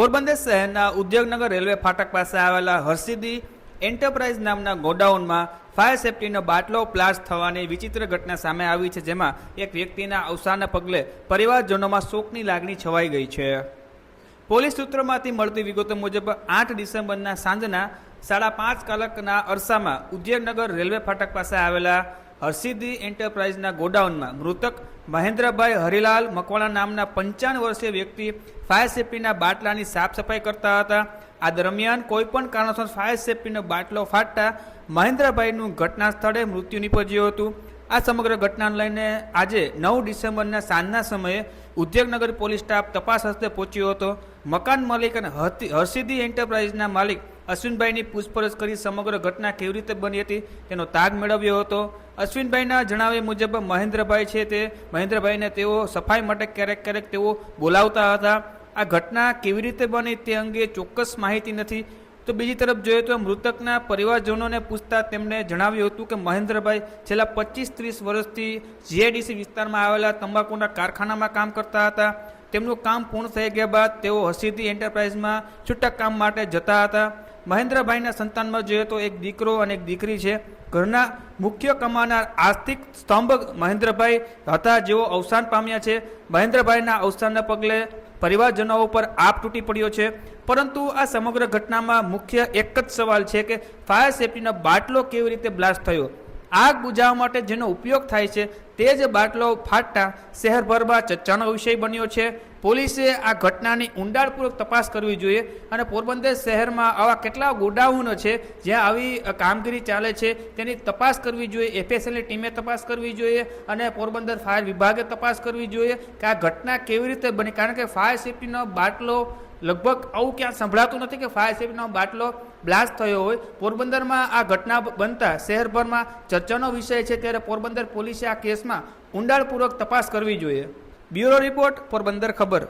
પોરબંદર શહેરના ઉદ્યોગનગર રેલવે ફાટક પાસે આવેલા હર્ષિદી એન્ટરપ્રાઇઝ નામના ગોડાઉનમાં ફાયર સેફટીનો બાટલો બ્લાસ્ટ થવાની વિચિત્ર ઘટના સામે આવી છે, જેમાં એક વ્યક્તિના અવસાનના પગલે પરિવારજનોમાં શોકની લાગણી છવાઈ ગઈ છે. પોલીસ સૂત્રોમાંથી મળતી વિગતો મુજબ આઠ ડિસેમ્બરના સાંજના સાડા પાંચ કલાકના અરસામાં ઉદ્યોગનગર રેલવે ફાટક પાસે આવેલા હર્ષિદી એન્ટરપ્રાઇઝના ગોડાઉનમાં મૃતક મહેન્દ્રભાઈ હરિલાલ મકવાણા નામના પંચાવન વર્ષીય વ્યક્તિ ફાયર સેફ્ટીના બાટલાની સાફ સફાઈ કરતા હતા. આ દરમિયાન કોઈપણ કારણોસર ફાયર સેફ્ટીનો બાટલો ફાટતા મહેન્દ્રભાઈનું ઘટના સ્થળે મૃત્યુ નીપજ્યું હતું. આ સમગ્ર ઘટનાને લઈને આજે નવ ડિસેમ્બરના સાંજના સમયે ઉદ્યોગનગર પોલીસ સ્ટાફ તપાસ હસ્તે પહોંચ્યો હતો. મકાન માલિક અને હરતી- એન્ટરપ્રાઇઝના માલિક અશ્વિનભાઈની પૂછપરછ કરી સમગ્ર ઘટના કેવી રીતે બની હતી, તેનો તાગ મેળવ્યો હતો. અશ્વિનભાઈના જણાવ્યા મુજબ મહેન્દ્રભાઈ છે તે, મહેન્દ્રભાઈને તેઓ સફાઈ માટે ક્યારેક ક્યારેક તેઓ બોલાવતા હતા. આ ઘટના કેવી રીતે બની તે અંગે ચોક્કસ માહિતી નથી. તો બીજી તરફ જોઈએ તો મૃતકના પરિવારજનોને પૂછતા તેમણે જણાવ્યું હતું કે મહેન્દ્રભાઈ છેલ્લા પચીસ ત્રીસ વર્ષથી જીઆઈડીસી વિસ્તારમાં આવેલા તંબાકુના કારખાનામાં કામ કરતા હતા. તેમનું કામ પૂર્ણ થઈ ગયા બાદ તેઓ હસીદી એન્ટરપ્રાઇઝમાં છૂટક કામ માટે જતા હતા. મહેન્દ્રભાઈના સંતાનમાં જોઈએ તો એક દીકરો અને એક દીકરી છે. ઘરના મુખ્ય કમાનાર આર્થિક સ્તંભ મહેન્દ્રભાઈ હતા જેઓ અવસાન પામ્યા છે. મહેન્દ્રભાઈના અવસાનના પગલે પરિવારજનો ઉપર આપ તૂટી પડ્યો છે. પરંતુ આ સમગ્ર ઘટનામાં મુખ્ય એક જ સવાલ છે કે ફાયર સેફટીનો બાટલો કેવી રીતે બ્લાસ્ટ થયો? આગ બુઝાવવા માટે જેનો ઉપયોગ થાય છે, તે જ બાટલો ફાટતા શહેરભરમાં ચર્ચાનો વિષય બન્યો છે. પોલીસે આ ઘટનાની ઊંડાણપૂર્વક તપાસ કરવી જોઈએ અને પોરબંદર શહેરમાં આવા કેટલા ગોડાઉનો છે, જ્યાં આવી કામગીરી ચાલે છે, તેની તપાસ કરવી જોઈએ, એફએસએલની ટીમે તપાસ કરવી જોઈએ અને પોરબંદર ફાયર વિભાગે તપાસ કરવી જોઈએ કે આ ઘટના કેવી રીતે બની. કારણ કે ફાયર સેફ્ટીનો બાટલો લગભગ આવું ક્યાં સંભળાતું નથી કે ફાયર સેફ્ટીનો બાટલો બ્લાસ્ટ થયો હોય. પોરબંદરમાં આ ઘટના બનતા શહેરભરમાં ચર્ચાનો વિષય છે, ત્યારે પોરબંદર પોલીસે આ કેસમાં ઊંડાણપૂર્વક તપાસ કરવી જોઈએ. બ્યુરો રિપોર્ટ પોરબંદર ખબર